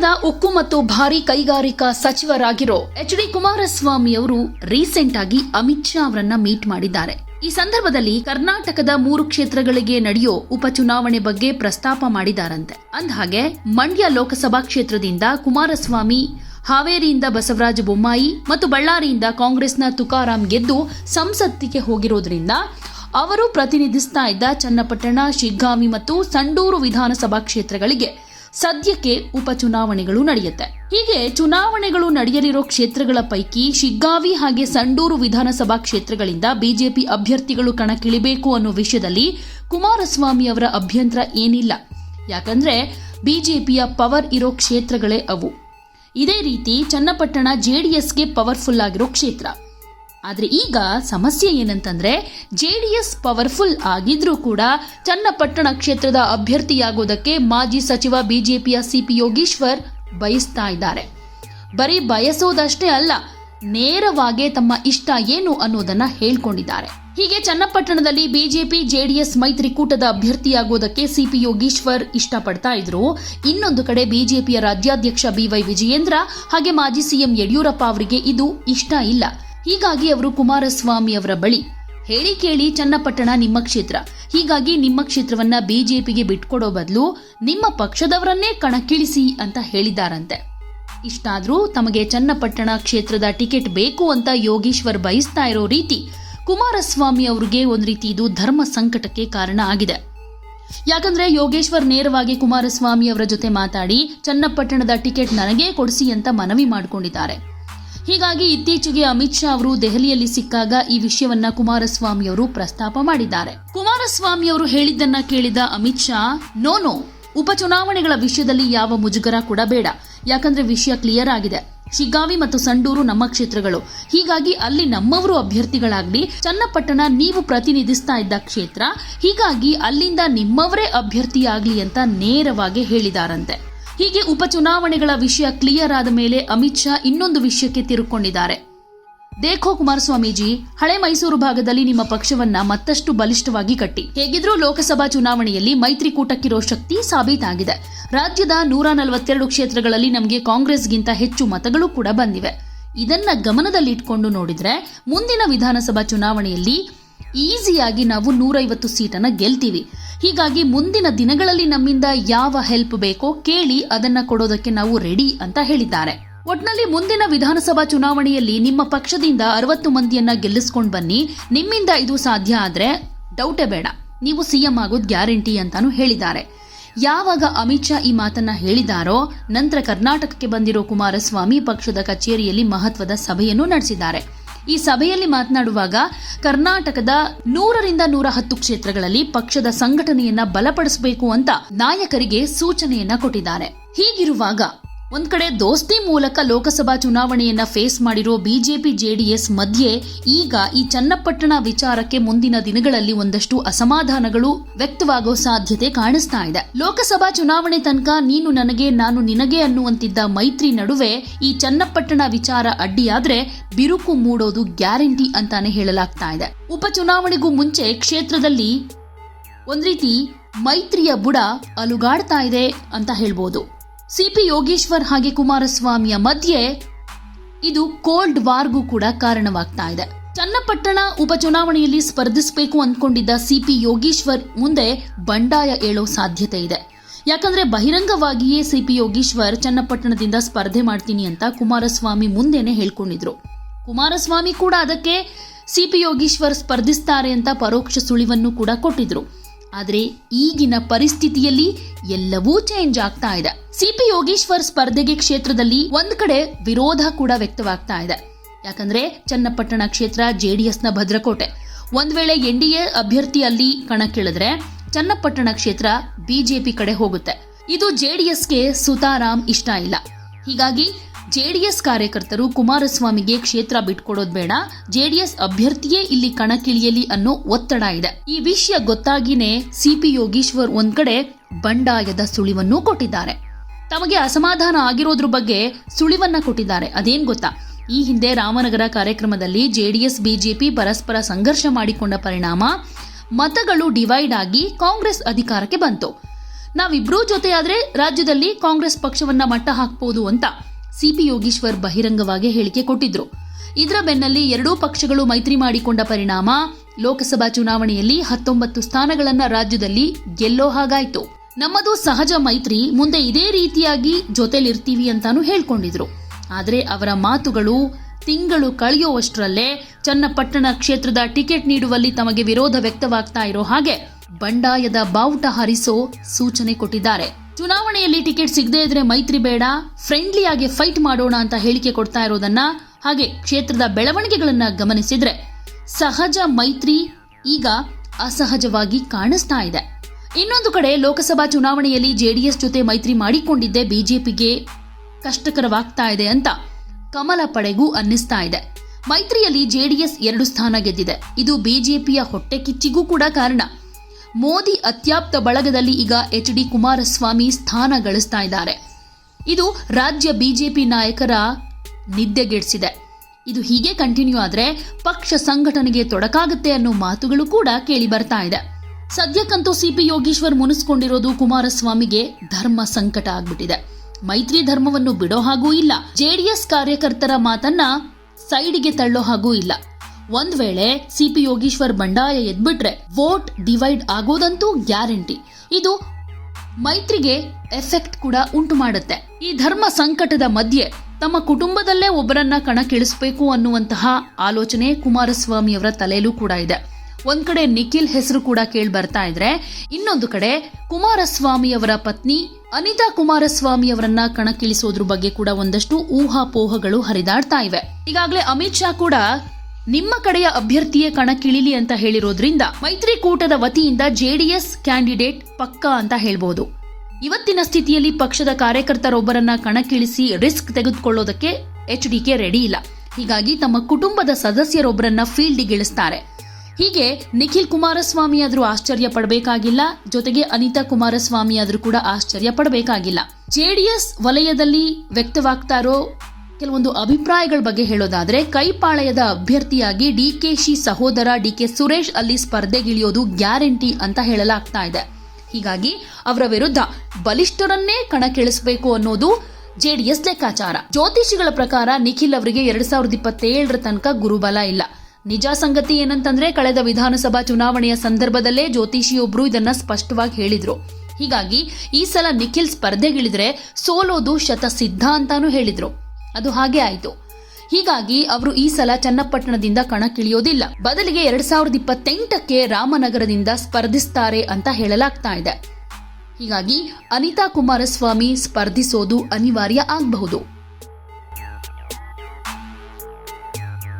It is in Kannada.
ಕೇಂದ್ರದ ಉಕ್ಕು ಮತ್ತು ಭಾರಿ ಕೈಗಾರಿಕಾ ಸಚಿವರಾಗಿರೋ ಎಚ್ ಡಿ ಕುಮಾರಸ್ವಾಮಿ ಅವರು ರೀಸೆಂಟ್ ಆಗಿ ಅಮಿತ್ ಶಾ ಅವರನ್ನ ಮೀಟ್ ಮಾಡಿದ್ದಾರೆ. ಈ ಸಂದರ್ಭದಲ್ಲಿ ಕರ್ನಾಟಕದ ಮೂರು ಕ್ಷೇತ್ರಗಳಿಗೆ ನಡೆಯೋ ಉಪಚುನಾವಣೆ ಬಗ್ಗೆ ಪ್ರಸ್ತಾಪ ಮಾಡಿದಾರಂತೆ. ಅಂದಹಾಗೆ, ಮಂಡ್ಯ ಲೋಕಸಭಾ ಕ್ಷೇತ್ರದಿಂದ ಕುಮಾರಸ್ವಾಮಿ, ಹಾವೇರಿಯಿಂದ ಬಸವರಾಜ ಬೊಮ್ಮಾಯಿ ಮತ್ತು ಬಳ್ಳಾರಿಯಿಂದ ಕಾಂಗ್ರೆಸ್ನ ತುಕಾರಾಂ ಗೆದ್ದು ಸಂಸತ್ತಿಗೆ ಹೋಗಿರೋದ್ರಿಂದ ಅವರು ಪ್ರತಿನಿಧಿಸ್ತಾ ಇದ್ದ ಚನ್ನಪಟ್ಟಣ ಶಿಗ್ಗಾವಿ ಮತ್ತು ಸಂಡೂರು ವಿಧಾನಸಭಾ ಕ್ಷೇತ್ರಗಳಿಗೆ ಸದ್ಯಕ್ಕೆ ಉಪಚುನಾವಣೆಗಳು ನಡೆಯುತ್ತೆ. ಹೀಗೆ ಚುನಾವಣೆಗಳು ನಡೆಯಲಿರೋ ಕ್ಷೇತ್ರಗಳ ಪೈಕಿ ಶಿಗ್ಗಾವಿ ಹಾಗೆ ಸಂಡೂರು ವಿಧಾನಸಭಾ ಕ್ಷೇತ್ರಗಳಿಂದ ಬಿಜೆಪಿ ಅಭ್ಯರ್ಥಿಗಳು ಕಣಕ್ಕಿಳಿಬೇಕು ಅನ್ನೋ ವಿಷಯದಲ್ಲಿ ಕುಮಾರಸ್ವಾಮಿ ಅವರ ಅಭ್ಯಂತರ ಏನಿಲ್ಲ. ಯಾಕಂದ್ರೆ ಬಿಜೆಪಿಯ ಪವರ್ ಇರೋ ಕ್ಷೇತ್ರಗಳೇ ಅವು. ಇದೇ ರೀತಿ ಚನ್ನಪಟ್ಟಣ ಜೆಡಿಎಸ್ಗೆ ಪವರ್ಫುಲ್ ಆಗಿರೋ ಕ್ಷೇತ್ರ. ಆದ್ರೆ ಈಗ ಸಮಸ್ಯೆ ಏನಂತಂದ್ರೆ ಎಸ್ ಪವರ್ಫುಲ್ ಆಗಿದ್ರೂ ಕೂಡ ಚನ್ನಪಟ್ಟಣ ಕ್ಷೇತ್ರದ ಅಭ್ಯರ್ಥಿಯಾಗೋದಕ್ಕೆ ಮಾಜಿ ಸಚಿವ ಬಿಜೆಪಿಯ ಸಿಪಿ ಯೋಗೀಶ್ವರ್ ಬಯಸ್ತಾ ಇದ್ದಾರೆ. ಬರೀ ಬಯಸೋದಷ್ಟೇ ಅಲ್ಲ, ನೇರವಾಗಿ ತಮ್ಮ ಇಷ್ಟ ಏನು ಅನ್ನೋದನ್ನ ಹೇಳ್ಕೊಂಡಿದ್ದಾರೆ. ಹೀಗೆ ಚನ್ನಪಟ್ಟಣದಲ್ಲಿ ಬಿಜೆಪಿ ಜೆಡಿಎಸ್ ಮೈತ್ರಿಕೂಟದ ಅಭ್ಯರ್ಥಿಯಾಗೋದಕ್ಕೆ ಸಿಪಿ ಯೋಗೀಶ್ವರ್ ಇಷ್ಟಪಡ್ತಾ ಇದ್ರು. ಇನ್ನೊಂದು ಕಡೆ ಬಿಜೆಪಿಯ ರಾಜ್ಯಾಧ್ಯಕ್ಷ ಬಿವೈ ವಿಜಯೇಂದ್ರ ಹಾಗೆ ಮಾಜಿ ಸಿಎಂ ಯಡಿಯೂರಪ್ಪ ಅವರಿಗೆ ಇದು ಇಷ್ಟ ಇಲ್ಲ. ಹೀಗಾಗಿ ಅವರು ಕುಮಾರಸ್ವಾಮಿ ಅವರ ಬಳಿ ಹೇಳಿ ಕೇಳಿ ಚನ್ನಪಟ್ಟಣ ನಿಮ್ಮ ಕ್ಷೇತ್ರ. ಹೀಗಾಗಿ ನಿಮ್ಮ ಕ್ಷೇತ್ರವನ್ನ ಬಿಜೆಪಿಗೆ ಬಿಟ್ಕೊಡೋ ಬದಲು ನಿಮ್ಮ ಪಕ್ಷದವರನ್ನೇ ಕಣಕ್ಕಿಳಿಸಿ ಅಂತ ಹೇಳಿದ್ದಾರಂತೆ ಇಷ್ಟಾದ್ರೂ ತಮಗೆ ಚನ್ನಪಟ್ಟಣ ಕ್ಷೇತ್ರದ ಟಿಕೆಟ್ ಬೇಕು ಅಂತ ಯೋಗೀಶ್ವರ್ ಬಯಸ್ತಾ ಇರೋ ರೀತಿ ಕುಮಾರಸ್ವಾಮಿ ಅವರಿಗೆ ಒಂದು ರೀತಿ ಇದು ಧರ್ಮ ಸಂಕಟಕ್ಕೆ ಕಾರಣ ಆಗಿದೆ. ಯಾಕಂದ್ರೆ ಯೋಗೇಶ್ವರ್ ನೇರವಾಗಿ ಕುಮಾರಸ್ವಾಮಿ ಅವರ ಜೊತೆ ಮಾತಾಡಿ ಚನ್ನಪಟ್ಟಣದ ಟಿಕೆಟ್ ನನಗೇ ಕೊಡಿಸಿ ಅಂತ ಮನವಿ ಮಾಡಿಕೊಂಡಿದ್ದಾರೆ. ಹೀಗಾಗಿ ಇತ್ತೀಚೆಗೆ ಅಮಿತ್ ಶಾ ಅವರು ದೆಹಲಿಯಲ್ಲಿ ಸಿಕ್ಕಾಗ ಈ ವಿಷಯವನ್ನ ಕುಮಾರಸ್ವಾಮಿ ಅವರು ಪ್ರಸ್ತಾಪ ಮಾಡಿದ್ದಾರೆ. ಕುಮಾರಸ್ವಾಮಿ ಅವರು ಹೇಳಿದ್ದನ್ನ ಕೇಳಿದ ಅಮಿತ್ ಶಾ, ನೋ ನೋ, ಉಪಚುನಾವಣೆಗಳ ವಿಷಯದಲ್ಲಿ ಯಾವ ಮುಜುಗರ ಕೂಡ ಬೇಡ. ಯಾಕಂದ್ರೆ ವಿಷಯ ಕ್ಲಿಯರ್ ಆಗಿದೆ. ಶಿಗ್ಗಾವಿ ಮತ್ತು ಸಂಡೂರು ನಮ್ಮ ಕ್ಷೇತ್ರಗಳು. ಹೀಗಾಗಿ ಅಲ್ಲಿ ನಮ್ಮವರು ಅಭ್ಯರ್ಥಿಗಳಾಗ್ಲಿ, ಚನ್ನಪಟ್ಟಣ ನೀವು ಪ್ರತಿನಿಧಿಸ್ತಾ ಇದ್ದ ಕ್ಷೇತ್ರ, ಹೀಗಾಗಿ ಅಲ್ಲಿಂದ ನಿಮ್ಮವರೇ ಅಭ್ಯರ್ಥಿಯಾಗ್ಲಿ ಅಂತ ನೇರವಾಗಿ ಹೇಳಿದಾರಂತೆ. ಹೀಗೆ ಉಪಚುನಾವಣೆಗಳ ವಿಷಯ ಕ್ಲಿಯರ್ ಆದ ಮೇಲೆ ಅಮಿತ್ ಶಾ ಇನ್ನೊಂದು ವಿಷಯಕ್ಕೆ ತಿರುಕೊಂಡಿದ್ದಾರೆ. ದೇಖೋ ಕುಮಾರಸ್ವಾಮೀಜಿ, ಹಳೆ ಮೈಸೂರು ಭಾಗದಲ್ಲಿ ನಿಮ್ಮ ಪಕ್ಷವನ್ನ ಮತ್ತಷ್ಟು ಬಲಿಷ್ಠವಾಗಿ ಕಟ್ಟಿ. ಹೇಗಿದ್ರೂ ಲೋಕಸಭಾ ಚುನಾವಣೆಯಲ್ಲಿ ಮೈತ್ರಿಕೂಟಕ್ಕಿರೋ ಶಕ್ತಿ ಸಾಬೀತಾಗಿದೆ. ರಾಜ್ಯದ ನೂರ ನಲವತ್ತೆರಡು ಕ್ಷೇತ್ರಗಳಲ್ಲಿ ನಮಗೆ ಕಾಂಗ್ರೆಸ್ಗಿಂತ ಹೆಚ್ಚು ಮತಗಳು ಕೂಡ ಬಂದಿವೆ. ಇದನ್ನ ಗಮನದಲ್ಲಿಟ್ಕೊಂಡು ನೋಡಿದ್ರೆ, ಮುಂದಿನ ವಿಧಾನಸಭಾ ಚುನಾವಣೆಯಲ್ಲಿ ಈಸಿಯಾಗಿ ನಾವು ನೂರೈವತ್ತು ಸೀಟನ್ನು ಗೆಲ್ತೀವಿ. ಹೀಗಾಗಿ ಮುಂದಿನ ದಿನಗಳಲ್ಲಿ ನಮ್ಮಿಂದ ಯಾವ ಹೆಲ್ಪ್ ಬೇಕೋ ಕೇಳಿ ಅದನ್ನ ಕೊಡೋದಕ್ಕೆ ನಾವು ರೆಡಿ ಅಂತ ಹೇಳಿದ್ದಾರೆ. ಒಟ್ನಲ್ಲಿ ಮುಂದಿನ ವಿಧಾನಸಭಾ ಚುನಾವಣೆಯಲ್ಲಿ ನಿಮ್ಮ ಪಕ್ಷದಿಂದ ಅರವತ್ತು ಮಂದಿಯನ್ನ ಗೆಲ್ಲಿಸ್ಕೊಂಡು ಬನ್ನಿ. ನಿಮ್ಮಿಂದ ಇದು ಸಾಧ್ಯ ಆದ್ರೆ ಡೌಟೇ ಬೇಡ. ನೀವು ಸಿಎಂ ಆಗೋದು ಗ್ಯಾರಂಟಿ ಅಂತಾನು ಹೇಳಿದ್ದಾರೆ. ಯಾವಾಗ ಅಮಿತ್ ಶಾ ಈ ಮಾತನ್ನ ಹೇಳಿದಾರೋ, ನಂತರ ಕರ್ನಾಟಕಕ್ಕೆ ಬಂದಿರೋ ಕುಮಾರಸ್ವಾಮಿ ಪಕ್ಷದ ಕಚೇರಿಯಲ್ಲಿ ಮಹತ್ವದ ಸಭೆಯನ್ನು ನಡೆಸಿದ್ದಾರೆ. ಈ ಸಭೆಯಲ್ಲಿ ಮಾತನಾಡುವಾಗ ಕರ್ನಾಟಕದ ನೂರರಿಂದ ನೂರ ಹತ್ತು ಕ್ಷೇತ್ರಗಳಲ್ಲಿ ಪಕ್ಷದ ಸಂಘಟನೆಯನ್ನ ಬಲಪಡಿಸಬೇಕು ಅಂತ ನಾಯಕರಿಗೆ ಸೂಚನೆಯನ್ನ ಕೊಟ್ಟಿದ್ದಾರೆ. ಹೀಗಿರುವಾಗ ಒಂದ್ ಕಡೆ ದೋಸ್ತಿ ಮೂಲಕ ಲೋಕಸಭಾ ಚುನಾವಣೆಯನ್ನ ಫೇಸ್ ಮಾಡಿರೋ ಬಿಜೆಪಿ ಜೆಡಿಎಸ್ ಮಧ್ಯೆ ಈಗ ಈ ಚನ್ನಪಟ್ಟಣ ವಿಚಾರಕ್ಕೆ ಮುಂದಿನ ದಿನಗಳಲ್ಲಿ ಒಂದಷ್ಟು ಅಸಮಾಧಾನಗಳು ವ್ಯಕ್ತವಾಗೋ ಸಾಧ್ಯತೆ ಕಾಣಿಸ್ತಾ ಇದೆ. ಲೋಕಸಭಾ ಚುನಾವಣೆ ತನಕ ನೀನು ನನಗೆ, ನಾನು ನಿನಗೆ ಅನ್ನುವಂತಿದ್ದ ಮೈತ್ರಿ ನಡುವೆ ಈ ಚನ್ನಪಟ್ಟಣ ವಿಚಾರ ಅಡ್ಡಿಯಾದ್ರೆ ಬಿರುಕು ಮೂಡೋದು ಗ್ಯಾರಂಟಿ ಅಂತಾನೆ ಹೇಳಲಾಗ್ತಾ ಇದೆ. ಉಪಚುನಾವಣೆಗೂ ಮುಂಚೆ ಕ್ಷೇತ್ರದಲ್ಲಿ ಒಂದ್ ರೀತಿ ಮೈತ್ರಿಯ ಬುಡ ಅಲುಗಾಡ್ತಾ ಇದೆ ಅಂತ ಹೇಳ್ಬೋದು. ಸಿಪಿ ಯೋಗೇಶ್ವರ್ ಹಾಗೆ ಕುಮಾರಸ್ವಾಮಿಯ ಮಧ್ಯೆ ಇದು ಕೋಲ್ಡ್ ವಾರ್ಗೂ ಕೂಡ ಕಾರಣವಾಗ್ತಾ ಇದೆ. ಚನ್ನಪಟ್ಟಣ ಉಪಚುನಾವಣೆಯಲ್ಲಿ ಸ್ಪರ್ಧಿಸಬೇಕು ಅಂದ್ಕೊಂಡಿದ್ದ ಸಿಪಿ ಯೋಗೀಶ್ವರ್ ಮುಂದೆ ಬಂಡಾಯ ಏಳೋ ಸಾಧ್ಯತೆ ಇದೆ. ಯಾಕಂದ್ರೆ ಬಹಿರಂಗವಾಗಿಯೇ ಸಿಪಿ ಯೋಗೀಶ್ವರ್ ಚನ್ನಪಟ್ಟಣದಿಂದ ಸ್ಪರ್ಧೆ ಮಾಡ್ತೀನಿ ಅಂತ ಕುಮಾರಸ್ವಾಮಿ ಮುಂದೆನೆ ಹೇಳ್ಕೊಂಡಿದ್ರು. ಕುಮಾರಸ್ವಾಮಿ ಕೂಡ ಅದಕ್ಕೆ ಸಿಪಿ ಯೋಗೀಶ್ವರ್ ಸ್ಪರ್ಧಿಸ್ತಾರೆ ಅಂತ ಪರೋಕ್ಷ ಸುಳಿವನ್ನು ಕೂಡ ಕೊಟ್ಟಿದ್ರು. ಆದರೆ ಈಗಿನ ಪರಿಸ್ಥಿತಿಯಲ್ಲಿ ಎಲ್ಲವೂ ಚೇಂಜ್ ಆಗ್ತಾ ಇದೆ. ಸಿಪಿ ಯೋಗೀಶ್ವರ್ ಸ್ಪರ್ಧೆಗೆ ಕ್ಷೇತ್ರದಲ್ಲಿ ಒಂದ್ ಕಡೆ ವಿರೋಧ ಕೂಡ ವ್ಯಕ್ತವಾಗ್ತಾ ಇದೆ. ಯಾಕಂದ್ರೆ ಚನ್ನಪಟ್ಟಣ ಕ್ಷೇತ್ರ ಜೆಡಿಎಸ್ನ ಭದ್ರಕೋಟೆ. ಒಂದ್ ವೇಳೆ ಎನ್ಡಿಎ ಅಭ್ಯರ್ಥಿ ಅಲ್ಲಿ ಕಣಕ್ಕಿಳಿದ್ರೆ ಚನ್ನಪಟ್ಟಣ ಕ್ಷೇತ್ರ ಬಿಜೆಪಿ ಕಡೆ ಹೋಗುತ್ತೆ. ಇದು ಜೆಡಿಎಸ್ಗೆ ಸುತಾರಾಮ್ ಇಷ್ಟ ಇಲ್ಲ. ಹೀಗಾಗಿ ಜೆಡಿಎಸ್ ಕಾರ್ಯಕರ್ತರು ಕುಮಾರಸ್ವಾಮಿಗೆ ಕ್ಷೇತ್ರ ಬಿಟ್ಕೊಡೋದ್ ಬೇಡ. ಜೆಡಿಎಸ್ ಅಭ್ಯರ್ಥಿಯೇ ಇಲ್ಲಿ ಕಣಕ್ಕಿಳಿಯಲಿ ಅನ್ನೋ ಒತ್ತಡ ಇದೆ. ಈ ವಿಷಯ ಗೊತ್ತಾಗಿನೇ ಸಿಪಿ ಯೋಗೀಶ್ವರ್ ಒಂದ್ ಕಡೆ ಬಂಡಾಯದ ಸುಳಿವನ್ನು ಕೊಟ್ಟಿದ್ದಾರೆ. ತಮಗೆ ಅಸಮಾಧಾನ ಆಗಿರೋದ್ರ ಬಗ್ಗೆ ಸುಳಿವನ್ನ ಕೊಟ್ಟಿದ್ದಾರೆ. ಅದೇನ್ ಗೊತ್ತಾ? ಈ ಹಿಂದೆ ರಾಮನಗರ ಕಾರ್ಯಕ್ರಮದಲ್ಲಿ ಜೆಡಿಎಸ್, ಬಿಜೆಪಿ ಪರಸ್ಪರ ಸಂಘರ್ಷ ಮಾಡಿಕೊಂಡ ಪರಿಣಾಮ ಮತಗಳು ಡಿವೈಡ್ ಆಗಿ ಕಾಂಗ್ರೆಸ್ ಅಧಿಕಾರಕ್ಕೆ ಬಂತು. ನಾವಿಬ್ರೂ ಜೊತೆ ಆದ್ರೆ ರಾಜ್ಯದಲ್ಲಿ ಕಾಂಗ್ರೆಸ್ ಪಕ್ಷವನ್ನ ಮಟ್ಟ ಹಾಕ್ಬೋದು ಅಂತ ಸಿಪಿ ಯೋಗೀಶ್ವರ್ ಬಹಿರಂಗವಾಗಿ ಹೇಳಿಕೆ ಕೊಟ್ಟಿದ್ರು. ಇದರ ಬೆನ್ನಲ್ಲಿ ಎರಡೂ ಪಕ್ಷಗಳು ಮೈತ್ರಿ ಮಾಡಿಕೊಂಡ ಪರಿಣಾಮ ಲೋಕಸಭಾ ಚುನಾವಣೆಯಲ್ಲಿ ಹತ್ತೊಂಬತ್ತು ಸ್ಥಾನಗಳನ್ನು ರಾಜ್ಯದಲ್ಲಿ ಗೆಲ್ಲೋ ಹಾಗಾಯ್ತು. ನಮ್ಮದು ಸಹಜ ಮೈತ್ರಿ ಮುಂದೆ ಇದೇ ರೀತಿಯಾಗಿ ಜೊತೆಲಿರ್ತೀವಿ ಅಂತಾನು ಹೇಳ್ಕೊಂಡಿದ್ರು. ಆದರೆ ಅವರ ಮಾತುಗಳು ತಿಂಗಳು ಕಳೆಯುವಷ್ಟರಲ್ಲೇ ಚನ್ನಪಟ್ಟಣ ಕ್ಷೇತ್ರದ ಟಿಕೆಟ್ ನೀಡುವಲ್ಲಿ ತಮಗೆ ವಿರೋಧ ವ್ಯಕ್ತವಾಗ್ತಾ ಇರೋ ಹಾಗೆ ಬಂಡಾಯದ ಬಾವುಟ ಹರಿಸೋ ಸೂಚನೆ ಕೊಟ್ಟಿದ್ದಾರೆ. ಚುನಾವಣೆಯಲ್ಲಿ ಟಿಕೆಟ್ ಸಿಗದೇ ಇದ್ರೆ ಮೈತ್ರಿ ಬೇಡ ಫ್ರೆಂಡ್ಲಿಯಾಗಿ ಫೈಟ್ ಮಾಡೋಣ ಅಂತ ಹೇಳಿಕೆ ಕೊಡ್ತಾ ಇರೋದನ್ನ ಹಾಗೆ ಕ್ಷೇತ್ರದ ಬೆಳವಣಿಗೆಗಳನ್ನ ಗಮನಿಸಿದ್ರೆ ಸಹಜ ಮೈತ್ರಿ ಈಗ ಅಸಹಜವಾಗಿ ಕಾಣಿಸ್ತಾ ಇದೆ. ಇನ್ನೊಂದು ಕಡೆ ಲೋಕಸಭಾ ಚುನಾವಣೆಯಲ್ಲಿ ಜೆಡಿಎಸ್ ಜೊತೆ ಮೈತ್ರಿ ಮಾಡಿಕೊಂಡಿದ್ದೇ ಬಿಜೆಪಿಗೆ ಕಷ್ಟಕರವಾಗ್ತಾ ಇದೆ ಅಂತ ಕಮಲ ಪಡೆಗೂ ಅನ್ನಿಸ್ತಾ ಇದೆ. ಮೈತ್ರಿಯಲ್ಲಿ ಜೆಡಿಎಸ್ ಎರಡು ಸ್ಥಾನ ಗೆದ್ದಿದೆ. ಇದು ಬಿಜೆಪಿಯ ಹೊಟ್ಟೆ ಕಿಚ್ಚಿಗೂ ಕೂಡ ಕಾರಣ. ಮೋದಿ ಅತ್ಯಾಪ್ತ ಬಳಗದಲ್ಲಿ ಈಗ ಎಚ್ ಡಿ ಕುಮಾರಸ್ವಾಮಿ ಸ್ಥಾನ ಗಳಿಸ್ತಾ ಇದ್ದಾರೆ. ಇದು ರಾಜ್ಯ ಬಿಜೆಪಿ ನಾಯಕರ ನಿದ್ದೆಗೆಡಿಸಿದೆ. ಇದು ಹೀಗೆ ಕಂಟಿನ್ಯೂ ಆದರೆ ಪಕ್ಷ ಸಂಘಟನೆಗೆ ತೊಡಕಾಗುತ್ತೆ ಅನ್ನೋ ಮಾತುಗಳು ಕೂಡ ಕೇಳಿ ಬರ್ತಾ ಇದೆ. ಸದ್ಯಕ್ಕಂತೂ ಸಿಪಿ ಯೋಗೀಶ್ವರ್ ಮುನಿಸ್ಕೊಂಡಿರೋದು ಕುಮಾರಸ್ವಾಮಿಗೆ ಧರ್ಮ ಸಂಕಟ ಆಗ್ಬಿಟ್ಟಿದೆ. ಮೈತ್ರಿ ಧರ್ಮವನ್ನು ಬಿಡೋ ಹಾಗೂ ಇಲ್ಲ. ಜೆಡಿಎಸ್ ಕಾರ್ಯಕರ್ತರ ಮಾತನ್ನ ಸೈಡಿಗೆ ತಳ್ಳೋ ಹಾಗೂ ಇಲ್ಲ. ಒಂದ್ ವೇಳೆ ಸಿಪಿ ಯೋಗೀಶ್ವರ್ ಬಂಡಾಯ ಎದ್ಬಿಟ್ರೆ ವೋಟ್ ಡಿವೈಡ್ ಆಗೋದಂತೂ ಗ್ಯಾರಂಟಿ. ಇದು ಮೈತ್ರಿಗೆ ಎಫೆಕ್ಟ್ ಕೂಡ ಉಂಟು ಮಾಡುತ್ತೆ. ಈ ಧರ್ಮ ಸಂಕಟದ ಮಧ್ಯೆ ತಮ್ಮ ಕುಟುಂಬದಲ್ಲೇ ಒಬ್ಬರನ್ನ ಕಣಕ್ಕಿಳಿಸಬೇಕು ಅನ್ನುವಂತಹ ಆಲೋಚನೆ ಕುಮಾರಸ್ವಾಮಿ ಅವರ ತಲೆಯಲ್ಲೂ ಕೂಡ ಇದೆ. ಒಂದ್ ಕಡೆ ನಿಖಿಲ್ ಹೆಸರು ಕೂಡ ಕೇಳಿ ಬರ್ತಾ ಇದ್ರೆ, ಇನ್ನೊಂದು ಕಡೆ ಕುಮಾರಸ್ವಾಮಿ ಅವರ ಪತ್ನಿ ಅನಿತಾ ಕುಮಾರಸ್ವಾಮಿ ಅವರನ್ನ ಕಣಕ್ಕಿಳಿಸೋದ್ರ ಬಗ್ಗೆ ಕೂಡ ಒಂದಷ್ಟು ಊಹಾಪೋಹಗಳು ಹರಿದಾಡ್ತಾ ಇವೆ. ಈಗಾಗಲೇ ಅಮಿತ್ ಶಾ ಕೂಡ ನಿಮ್ಮ ಕಡೆಯ ಅಭ್ಯರ್ಥಿಯೇ ಕಣಕ್ಕಿಳಿಲಿ ಅಂತ ಹೇಳಿರೋದ್ರಿಂದ ಮೈತ್ರಿಕೂಟದ ವತಿಯಿಂದ ಜೆಡಿಎಸ್ ಕ್ಯಾಂಡಿಡೇಟ್ ಪಕ್ಕಾ ಅಂತ ಹೇಳ್ಬೋದು. ಇವತ್ತಿನ ಸ್ಥಿತಿಯಲ್ಲಿ ಪಕ್ಷದ ಕಾರ್ಯಕರ್ತರೊಬ್ಬರನ್ನ ಕಣಕ್ಕಿಳಿಸಿ ರಿಸ್ಕ್ ತೆಗೆದುಕೊಳ್ಳೋದಕ್ಕೆ ಎಚ್ ಡಿಕೆ ರೆಡಿ ಇಲ್ಲ. ಹೀಗಾಗಿ ತಮ್ಮ ಕುಟುಂಬದ ಸದಸ್ಯರೊಬ್ಬರನ್ನ ಫೀಲ್ಡ್ಗಿಳಿಸ್ತಾರೆ ಹೀಗೆ ನಿಖಿಲ್ ಕುಮಾರಸ್ವಾಮಿ ಆದರೂ ಆಶ್ಚರ್ಯ ಪಡಬೇಕಾಗಿಲ್ಲ. ಜೊತೆಗೆ ಅನಿತಾ ಕುಮಾರಸ್ವಾಮಿ ಆದರೂ ಕೂಡ ಆಶ್ಚರ್ಯ ಪಡಬೇಕಾಗಿಲ್ಲ. ಜೆಡಿಎಸ್ ವಲಯದಲ್ಲಿ ವ್ಯಕ್ತವಾಗ್ತಾ ಇರೋ ಕೆಲವೊಂದು ಅಭಿಪ್ರಾಯಗಳ ಬಗ್ಗೆ ಹೇಳೋದಾದ್ರೆ, ಕೈಪಾಳಯದ ಅಭ್ಯರ್ಥಿಯಾಗಿ ಡಿಕೆಶಿ ಸಹೋದರ ಡಿಕೆ ಸುರೇಶ್ ಅಲ್ಲಿ ಸ್ಪರ್ಧೆಗಿಳಿಯೋದು ಗ್ಯಾರಂಟಿ ಅಂತ ಹೇಳಲಾಗ್ತಾ ಇದೆ. ಹೀಗಾಗಿ ಅವರ ವಿರುದ್ಧ ಬಲಿಷ್ಠರನ್ನೇ ಕಣಕ್ಕಿಳಿಸಬೇಕು ಅನ್ನೋದು ಜೆಡಿಎಸ್ ಲೆಕ್ಕಾಚಾರ. ಜ್ಯೋತಿಷಿಗಳ ಪ್ರಕಾರ ನಿಖಿಲ್ ಅವರಿಗೆ ಎರಡ್ ಸಾವಿರದ ಇಪ್ಪತ್ತೇಳರ ತನಕ ಗುರುಬಲ ಇಲ್ಲ. ನಿಜ ಸಂಗತಿ ಏನಂತಂದ್ರೆ ಕಳೆದ ವಿಧಾನಸಭಾ ಚುನಾವಣೆಯ ಸಂದರ್ಭದಲ್ಲೇ ಜ್ಯೋತಿಷಿಯೊಬ್ರು ಇದನ್ನ ಸ್ಪಷ್ಟವಾಗಿ ಹೇಳಿದ್ರು. ಹೀಗಾಗಿ ಈ ಸಲ ನಿಖಿಲ್ ಸ್ಪರ್ಧೆಗಿಳಿದ್ರೆ ಸೋಲೋದು ಶತಸಿದ್ಧ ಅಂತಾನೂ ಹೇಳಿದ್ರು. ಅದು ಹಾಗೆ ಆಯ್ತು. ಹೀಗಾಗಿ ಅವರು ಈ ಸಲ ಚನ್ನಪಟ್ಟಣದಿಂದ ಕಣಕ್ಕಿಳಿಯೋದಿಲ್ಲ. ಬದಲಿಗೆ ಎರಡ್ ಸಾವಿರದ ಇಪ್ಪತ್ತೆಂಟಕ್ಕೆ ರಾಮನಗರದಿಂದ ಸ್ಪರ್ಧಿಸ್ತಾರೆ ಅಂತ ಹೇಳಲಾಗ್ತಾ ಇದೆ. ಹೀಗಾಗಿ ಅನಿತಾ ಕುಮಾರಸ್ವಾಮಿ ಸ್ಪರ್ಧಿಸೋದು ಅನಿವಾರ್ಯ ಆಗಬಹುದು.